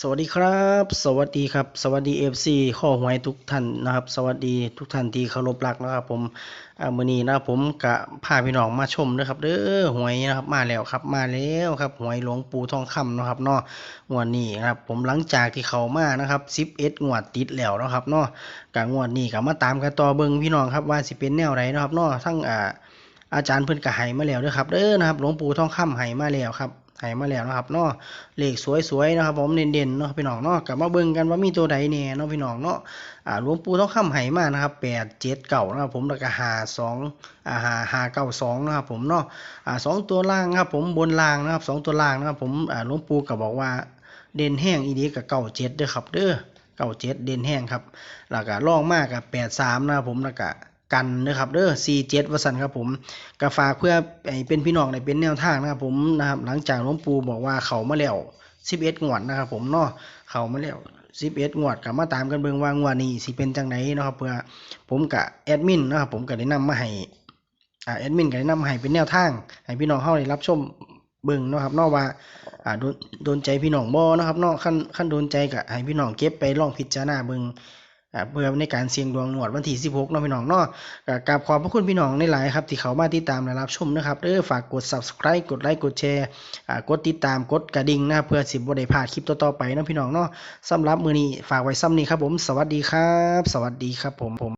สวัสดีครับ สวัสดีครับ สวัสดีเอฟซีข้อหวยทุกท่านนะครับ สวัสดีทุกท่านที่เคารพรักนะครับ ผมอามือนี้นะครับผมกะพาพี่น้องมาชมนะครับเด้อหวยนะครับมาแล้วครับมาแล้วครับหวยหลวงปู่ทองคำนะครับเนาะงวดนี้นะครับผมหลังจากที่เขามานะครับ11งวดติดแล้วนะครับเนาะกะงวดนี้ก็มาตามกันต่อเบิ่งพี่น้องครับว่าสิเป็นแนวไหนนะครับเนาะทั้งอ่าอาจารย์เพิ่อนก็ให้มาแล้วเด้อครับเด้อนะครับหลวงปู่ทองคำให้มาแล้วครับ ให้มาแล้วนะครับเนาะเลขสวยๆนะครับ ผมเด่นๆเนาะพี่น้องเนาะกลับมาเบิ่งกันว่ามีตัวใดแน่เนาะพี่น้องเนาะอ่าหลวงปู่ทองคำให้มานะครับ8 7 9นะครับผมแล้วก็5 2อ่า5 5 9 2นะครับผมเนาะอ่าสองตัวล่างนะครับผมบนล่างนะครับสองตัวล่างนะครับผมอ่าหลวงปู่ก็บอกว่าเด่นแห้งอีดีกับเก้าเจ็ดเด้อครับเด้อเก้าเจ็ดเด่นแห้งครับแล้วก็รองมากกับแปดสามนะครับผมแล้วก็ กันนะครับเด้อสี่เจ็ดวสันครับผมก็ฝากเพื่อเป็นพี่น้องในเป็นแนวทางนะครับผมนะครับหลังจากหลวงปู่บอกว่าเขามาแล้ว11งวดนะครับผมเนาะเขามาแล้ว11งวดก็มาตามกันเบิ่งว่างวดนี้สิเป็นจังไดเนะครับเพื่อผมกับแอดมินนะครับผมก็ได้นำมาให้อ่าแอดมินก็ได้นำมาให้เป็นแนวทางให้พี่น้องเฮาได้รับชมเบิ่งนะครับเนาะว่าอ่าโดนโดนใจพี่น้องบ่นะครับเนาะขั้นขั้นโดนใจก็ให้พี่น้องเก็บไปลองพิจารณาเบิ่งอ่า เพื่อในการเสี่ยงดวงนวดวันที่16เนาะพี่น้องเนาะกราบขอบพระคุณพี่น้องในหลายครับ ที่เขามาติดตามและรับชมนะครับเด้อฝากกด subscribe กดไลค์กดแชร์กดติดตามกดกระดิ่งนะเพื่อสิบ่ได้พลาดคลิปต่อๆไปเนาะพี่น้องเนาะสำหรับมือนี้ฝากไว้ซ้ำนี้ครับผม สวัสดีครับ สวัสดีครับผมผม